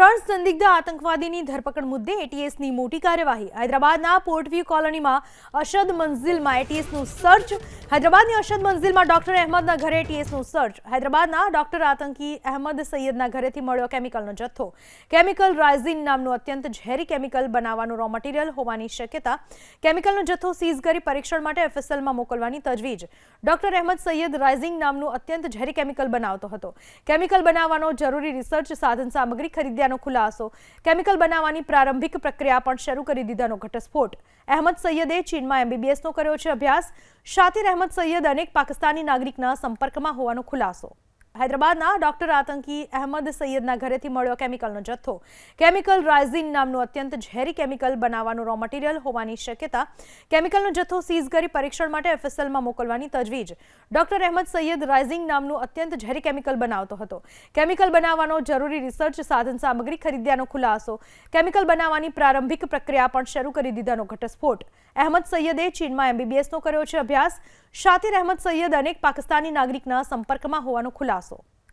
ત્રણ સંદિગ્ધ આતંકવાદીની ધરપકડ મુદ્દે એટીએસની મોટી કાર્યવાહી. હૈદરાબાદના પોર્ટવ્યૂ કોલોનીમાં અશદ મંઝિલમાં એટીએસનું સર્ચ. હૈદરાબાદની અશદ મંઝિલમાં ડોક્ટર અહેમદના ઘરે એટીએસનું સર્ચ. હૈદરાબાદના ડોક્ટર આતંકી અહેમદ સૈયદના ઘરેથી મળ્યો કેમિકલનો જથ્થો. કેમિકલ રાઇઝિન નામનું અત્યંત ઝેરી કેમિકલ બનાવવાનું રો મટીરિયલ હોવાની શક્યતા. કેમિકલનો જથ્થો સીઝ કરી પરીક્ષણ માટે એફએસએલમાં મોકલવાની તજવીજ. ડોક્ટર અહેમદ સૈયદ રાઇઝિંગ નામનું અત્યંત ઝેરી કેમિકલ બનાવતો હતો. કેમિકલ બનાવવાનો જરૂરી રિસર્ચ સાધન સામગ્રી ખરીદ્યાનો ખુલાસો. કેમિકલ બનાવવાની પ્રારંભિક પ્રક્રિયા પણ શરૂ કરી દીધાનો ઘટસ્ફોટ. અહેમદ સૈયદે ચીનમાં એમબીબીએસનો કર્યો છે અભ્યાસ. શાતિર અહેમદ સૈયદ અનેક પાકિસ્તાની નાગરિકના સંપર્કમાં હોવાનો ખુલાસો. હૈદરાબાદના ડોક્ટર આતંકી અહેમદ સૈયદના ઘરેથી મળ્યો કેમિકલનો જથ્થો. કેમિકલ રાઇઝિન નામનું અત્યંત ઝેરી કેમિકલ બનાવવાનું રો મટીરિયલ હોવાની શક્યતા, કેમિકલનો જથ્થો સીઝ કરી પરીક્ષણ માટે એફએસએલમાં મોકલવાની તજવીજ. ડોક્ટર અહેમદ સૈયદ રાઇઝિંગ નામનું અત્યંત ઝેરી કેમિકલ બનાવતો હતો. કેમિકલ બનાવવાનો જરૂરી રિસર્ચ સાધન સામગ્રી ખરીદ્યાનો ખુલાસો, કેમિકલ બનાવવાની પ્રારંભિક પ્રક્રિયા પણ શરૂ કરી દીધાનો ઘટસ્ફોટ. અહેમદ સૈયદે ચીનમાં એમબીબીએસનો કર્યો છે અભ્યાસ. શાતિર અહેમદ સૈયદ અનેક પાકિસ્તાની નાગરિકના સંપર્કમાં હોવાનો ખુલાસો. Castle.